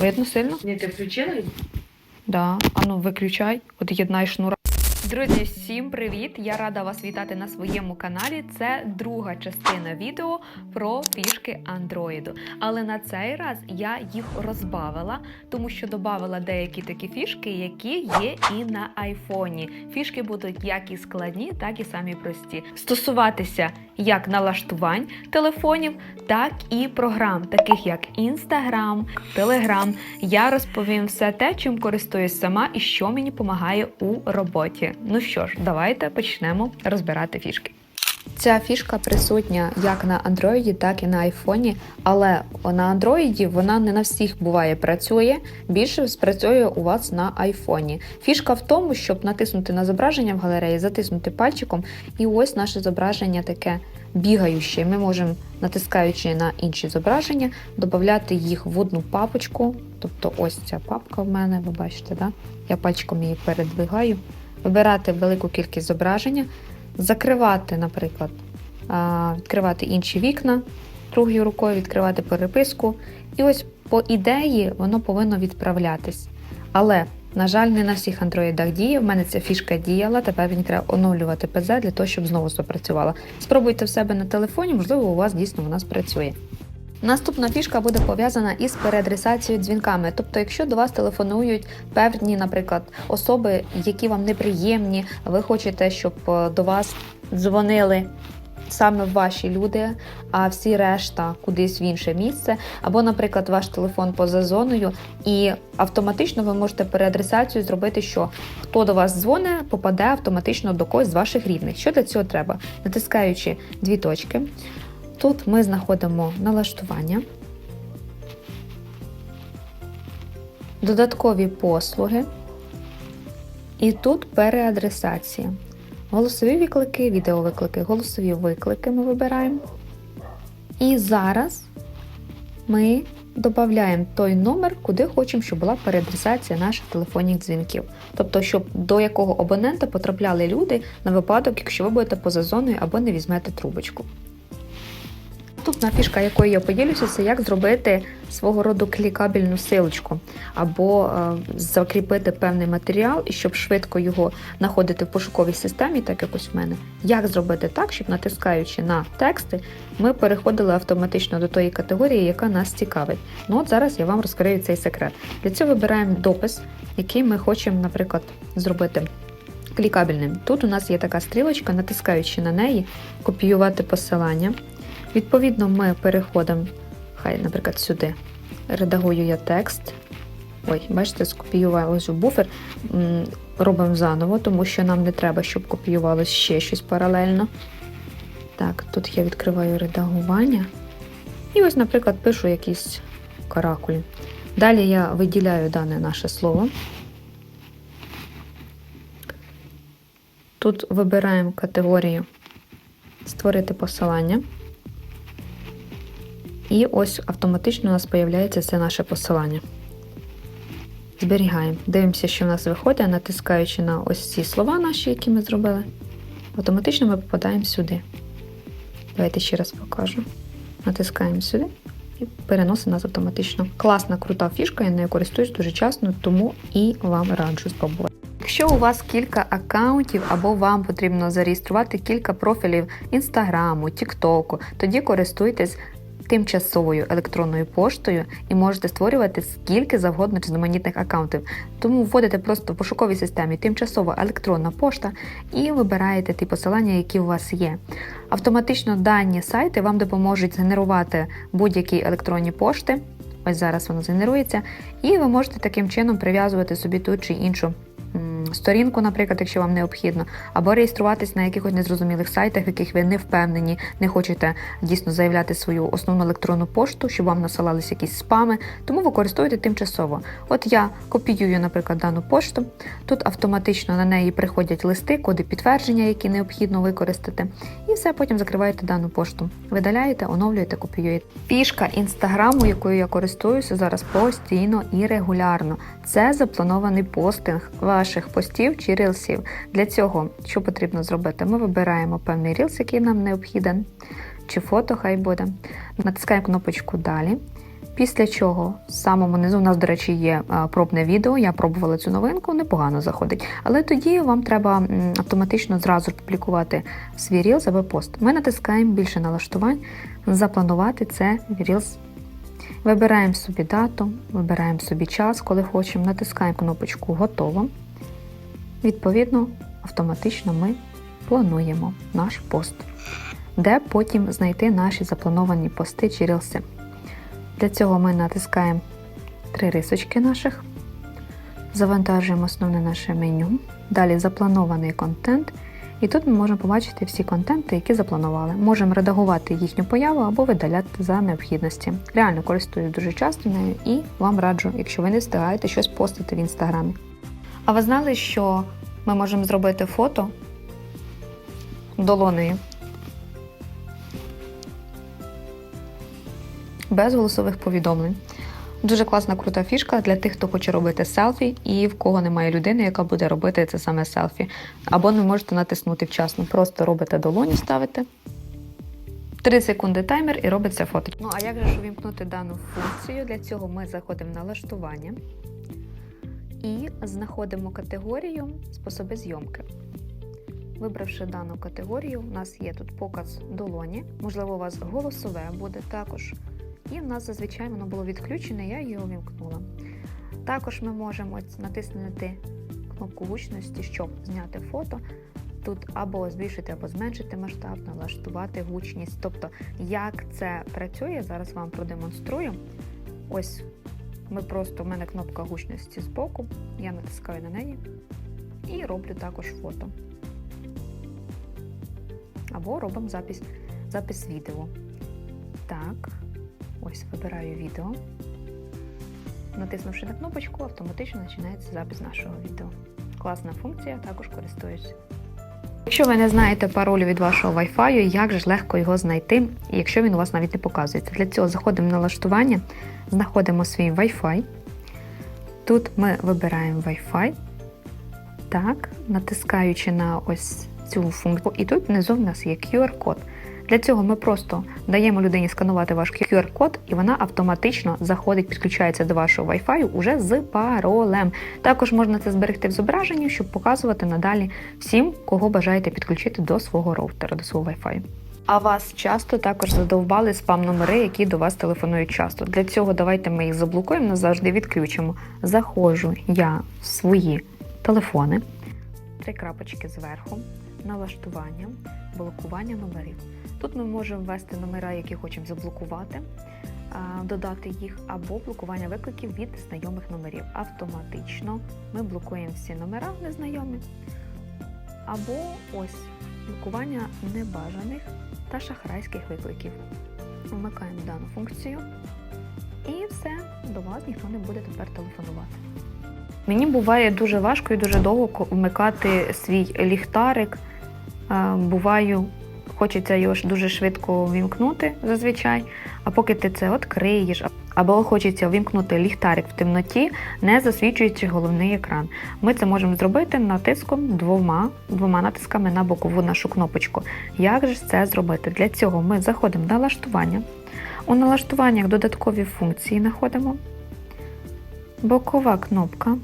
Видно сильно? Ні, ти включила? її? Да. Ану, виключай, от єднай шнура. Друзі, всім привіт! Я рада вас вітати на своєму каналі. Це друга частина відео про фішки Андроїду. Але на цей раз я їх розбавила, тому що додавала деякі такі фішки, які є і на айфоні. Фішки будуть як і складні, так і самі прості. Стосуватися як налаштувань телефонів, так і програм, таких як Instagram, Telegram. Я розповім все те, чим користуюсь сама і що мені допомагає у роботі. Ну що ж, давайте почнемо розбирати фішки. Ця фішка присутня як на Android, так і на айфоні, але на Android вона не на всіх буває працює. Більше спрацює у вас на айфоні. Фішка в тому, щоб натиснути на зображення в галереї, затиснути пальчиком, і ось наше зображення таке бігаюче. Ми можемо, натискаючи на інші зображення, додати їх в одну папочку. Тобто, ось ця папка в мене, ви бачите, да? я пальчиком її передвигаю. Вибирати велику кількість зображення, закривати, наприклад, відкривати інші вікна другою рукою, відкривати переписку. І ось по ідеї воно повинно відправлятись. Але, на жаль, не на всіх андроїдах діє. В мене ця фішка діяла. Тепер мені треба оновлювати ПЗ для того, щоб знову запрацювала. Спробуйте в себе на телефоні, можливо, у вас дійсно вона спрацює. Наступна фішка буде пов'язана із переадресацією дзвінками. Тобто, якщо до вас телефонують певні, наприклад, особи, які вам неприємні, ви хочете, щоб е, до вас дзвонили саме ваші люди, а всі решта кудись в інше місце, або, наприклад, ваш телефон поза зоною, і автоматично ви можете переадресацію зробити, що хто до вас дзвонить, попаде автоматично до когось з ваших рідних. Що для цього треба? Натискаючи дві точки. Тут ми знаходимо налаштування, додаткові послуги, і тут переадресація. Голосові виклики, відеовиклики, голосові виклики ми вибираємо. І зараз ми додаємо той номер, куди хочемо, щоб була переадресація наших телефонних дзвінків. Тобто, щоб до якого абонента потрапляли люди на випадок, якщо ви будете поза зоною або не візьмете трубочку. Наступна фішка, якою я поділюся, це як зробити свого роду клікабельну силочку або е, закріпити певний матеріал, і щоб швидко його знаходити в пошуковій системі, так як ось в мене. Як зробити так, щоб натискаючи на тексти, ми переходили автоматично до тої категорії, яка нас цікавить. Ну от зараз я вам розкрию цей секрет. Для цього вибираємо допис, який ми хочемо, наприклад, зробити. Клікабельним. Тут у нас є така стрілочка, натискаючи на неї, копіювати посилання. Відповідно, ми переходимо, хай, наприклад, сюди. Редагую я текст. Ой, бачите, скопіювалось у буфер. Робимо заново, тому що нам не треба, щоб копіювалось ще щось паралельно. Так, тут я відкриваю редагування. І ось, наприклад, пишу якісь каракулі. Далі я виділяю дане наше слово. Тут вибираємо категорію Створити посилання. І ось автоматично у нас з'являється це наше посилання. Зберігаємо. Дивимося, що в нас виходить, натискаючи на ось ці слова наші, які ми зробили. Автоматично ми попадаємо сюди. Давайте ще раз покажу. Натискаємо сюди і переносить нас автоматично. Класна, крута фішка, я нею користуюсь дуже часто, тому і вам раджу спробувати. Якщо у вас кілька аккаунтів або вам потрібно зареєструвати кілька профілів інстаграму, тіктоку, тоді користуйтесь тимчасовою електронною поштою і можете створювати скільки завгодно різноманітних аккаунтів. Тому вводите просто в пошуковій системі тимчасова електронна пошта і вибираєте ті посилання, які у вас є. Автоматично дані сайти вам допоможуть генерувати будь-які електронні пошти. Ось зараз воно згенерується, і ви можете таким чином прив'язувати собі ту чи іншу сторінку, наприклад, якщо вам необхідно, або реєструватись на якихось незрозумілих сайтах, в яких ви не впевнені, не хочете дійсно заявляти свою основну електронну пошту, щоб вам насилались якісь спами, тому використовуйте тимчасово. От я копіюю, наприклад, дану пошту. Тут автоматично на неї приходять листи, коди підтвердження, які необхідно використати, і все потім закриваєте дану пошту. Видаляєте, оновлюєте, копіюєте. Фішка інстаграму, якою я користуюся зараз постійно і регулярно. Це запланований постинг ваших постів чи рілсів. Для цього що потрібно зробити? Ми вибираємо певний рілс, який нам необхіден, чи фото хай буде. Натискаємо кнопочку Далі. Після чого в самому низу у нас, до речі, є пробне відео. Я пробувала цю новинку, непогано заходить. Але тоді вам треба автоматично зразу публікувати свій Reels або пост. Ми натискаємо більше налаштувань, запланувати це Reels. Вибираємо собі дату, вибираємо собі час, коли хочемо, натискаємо кнопочку Готово. Відповідно, автоматично ми плануємо наш пост, де потім знайти наші заплановані пости чи рілси. Для цього ми натискаємо три рисочки наших, завантажуємо основне наше меню, далі запланований контент. І тут ми можемо побачити всі контенти, які запланували. Можемо редагувати їхню появу або видаляти за необхідності. Реально користуюсь дуже часто нею і вам раджу, якщо ви не встигаєте щось постити в інстаграмі. А ви знали, що ми можемо зробити фото долонею без голосових повідомлень. Дуже класна крута фішка для тих, хто хоче робити селфі, і в кого немає людини, яка буде робити це саме селфі. Або не можете натиснути вчасно. Просто робите долоні, ставите. 3 секунди таймер і робиться фото. Ну а як же ж увімкнути дану функцію? Для цього ми заходимо в налаштування і знаходимо категорію способи зйомки. Вибравши дану категорію, у нас є тут показ долоні, можливо, у вас голосове буде також. І в нас зазвичай воно було відключене, я його вімкнула. Також ми можемо натиснути кнопку гучності, щоб зняти фото. Тут або збільшити, або зменшити масштаб, налаштувати гучність. Тобто, як це працює, зараз вам продемонструю. Ось ми просто, в мене кнопка гучності збоку, я натискаю на неї і роблю також фото. Або робимо запис, запис відео. Так, ось вибираю відео. Натиснувши на кнопочку, автоматично починається запис нашого відео. Класна функція, також користуюсь. Якщо ви не знаєте паролю від вашого Wi-Fi, як ж легко його знайти, якщо він у вас навіть не показується. Для цього заходимо в налаштування, знаходимо свій Wi-Fi. Тут ми вибираємо Wi-Fi. Так, натискаючи на ось цю функцію, і тут внизу в нас є QR-код. Для цього ми просто даємо людині сканувати ваш QR-код, і вона автоматично заходить, підключається до вашого Wi-Fi уже з паролем. Також можна це зберегти в зображенні, щоб показувати надалі всім, кого бажаєте підключити до свого роутера, до свого Wi-Fi. А вас часто також задовбали спам-номери, які до вас телефонують часто. Для цього давайте ми їх заблокуємо, назавжди відключимо. Заходжу я в свої телефони, три крапочки зверху, налаштування, блокування номерів. Тут ми можемо ввести номера, які хочемо заблокувати, додати їх, або блокування викликів від знайомих номерів. Автоматично ми блокуємо всі номера незнайомі, або ось блокування небажаних та шахрайських викликів. Вмикаємо дану функцію, і все, до вас ніхто не буде тепер телефонувати. Мені буває дуже важко і дуже довго вмикати свій ліхтарик. Е, Буваю, хочеться його дуже швидко вімкнути зазвичай, а поки ти це відкриєш, або хочеться вімкнути ліхтарик в темноті, не засвічуючи головний екран. Ми це можемо зробити натиском двома, двома натисками на бокову нашу кнопочку. Як же це зробити? Для цього ми заходимо в налаштування. У налаштуваннях додаткові функції знаходимо. Бокова кнопка,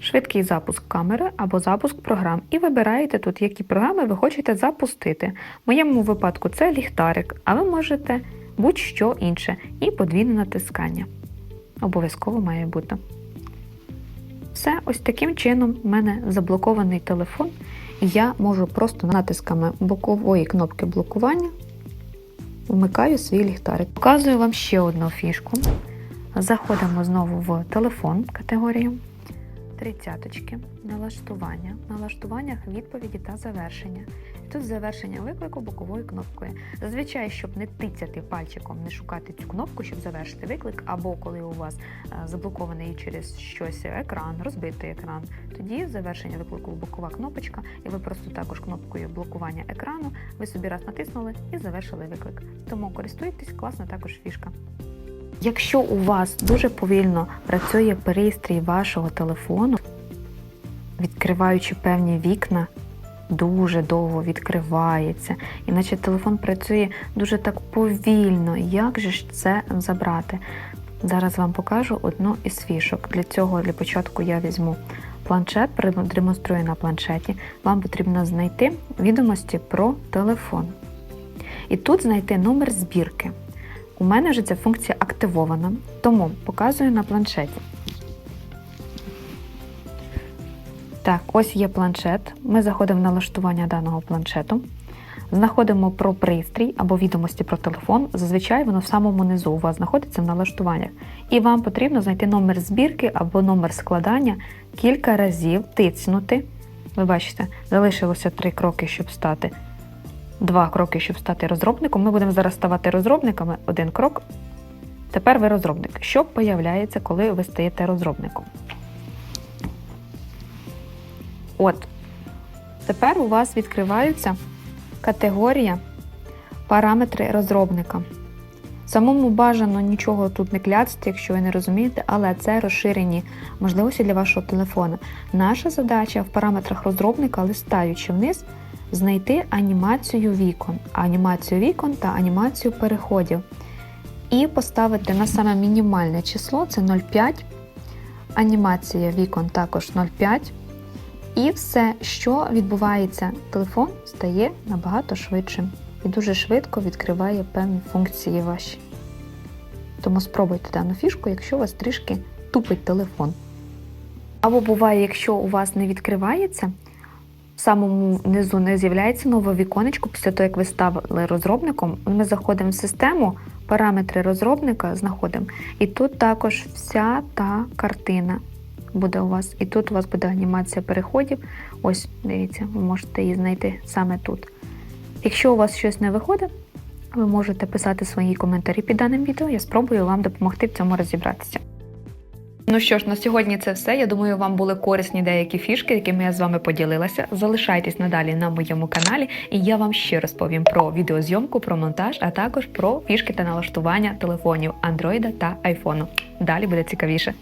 швидкий запуск камери або запуск програм. І вибираєте тут, які програми ви хочете запустити. В моєму випадку це ліхтарик, а ви можете будь-що інше. І подвійне натискання. Обов'язково має бути. Все, ось таким чином в мене заблокований телефон, і я можу просто натисками бокової кнопки блокування вмикаю свій ліхтарик. Показую вам ще одну фішку. Заходимо знову в телефон категорію. Тридцяточки, налаштування, налаштуваннях відповіді та завершення. Тут завершення виклику боковою кнопкою. Зазвичай, щоб не тицяти пальчиком, не шукати цю кнопку, щоб завершити виклик, або коли у вас е, заблокований через щось екран, розбитий екран, тоді завершення виклику бокова кнопочка, і ви просто також кнопкою блокування екрану, ви собі раз натиснули і завершили виклик. Тому користуйтесь, класна також фішка. Якщо у вас дуже повільно працює пристрій вашого телефону, відкриваючи певні вікна, дуже довго відкривається, іначе телефон працює дуже так повільно. Як же ж це забрати? Зараз вам покажу одну із фішок. Для цього для початку я візьму планшет, продемонструю на планшеті. Вам потрібно знайти відомості про телефон. І тут знайти номер збірки. У мене вже ця функція активована, тому показую на планшеті. Так, ось є планшет. Ми заходимо в налаштування даного планшету. Знаходимо про пристрій або відомості про телефон. Зазвичай воно в самому низу у вас знаходиться в налаштуваннях. І вам потрібно знайти номер збірки або номер складання кілька разів тицнути. Ви бачите, залишилося три кроки, щоб стати. Два кроки, щоб стати розробником. Ми будемо зараз ставати розробниками. Один крок. Тепер ви розробник. Що появляється, коли ви стаєте розробником? От. Тепер у вас відкриваються категорія параметри розробника. Самому бажано нічого тут не кляцати, якщо ви не розумієте, але це розширені можливості для вашого телефона. Наша задача в параметрах розробника, листаючи вниз, знайти анімацію вікон, анімацію вікон та анімацію переходів. І поставити на саме мінімальне число це 0,5. Анімація вікон також 0,5. І все, що відбувається, телефон стає набагато швидшим і дуже швидко відкриває певні функції ваші. Тому спробуйте дану фішку, якщо у вас трішки тупить телефон. Або буває, якщо у вас не відкривається, в самому низу не з'являється нове віконечко після того, як ви ставили розробником, ми заходимо в систему, параметри розробника знаходимо. І тут також вся та картина буде у вас. І тут у вас буде анімація переходів. Ось, дивіться, ви можете її знайти саме тут. Якщо у вас щось не виходить, ви можете писати свої коментарі під даним відео, я спробую вам допомогти в цьому розібратися. Ну що ж, на сьогодні це все. Я думаю, вам були корисні деякі фішки, якими я з вами поділилася. Залишайтесь надалі на моєму каналі, і я вам ще розповім про відеозйомку, про монтаж, а також про фішки та налаштування телефонів Android та iPhone. Далі буде цікавіше.